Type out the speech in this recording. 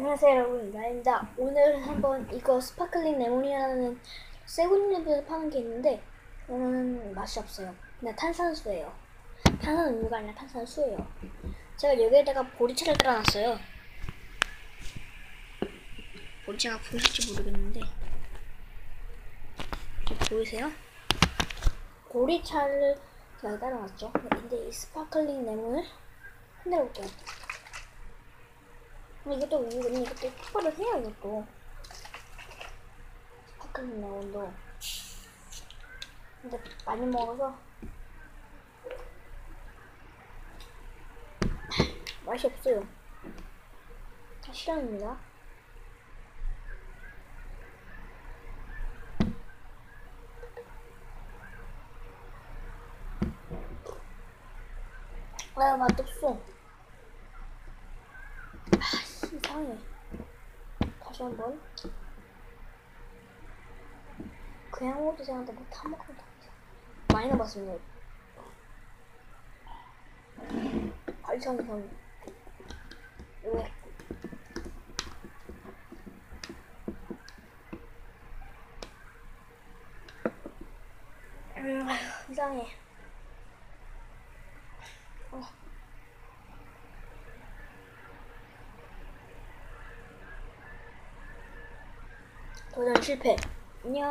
안녕하세요 여러분 나입니다. 오늘 한번 이거 스파클링 레몬이라는 세븐일레븐에서 파는 게 있는데 이거는 맛이 없어요. 그냥 탄산수예요. 탄산음료가 아니라 탄산수예요. 제가 여기에다가 보리차를 따라놨어요. 보리차가 보이실지 모르겠는데. 저 보이세요? 보리차를 제가 따라놨죠. 근데 이 스파클링 레몬을 흔들어 볼게요 이것도 이거는 이것도 투과를 해요 이것도 스파클링 레몬도 근데 많이 먹어서. 맛이 없어요. 다 실험입니다. 아 맛없어. 아 이상해 다시 한번. 그냥 먹어도 되는데 뭐다 먹으면 다 돼. 많이 남았습니다. 발성 이상 왜? 음, 이상해. 어. 도전 실패 안녕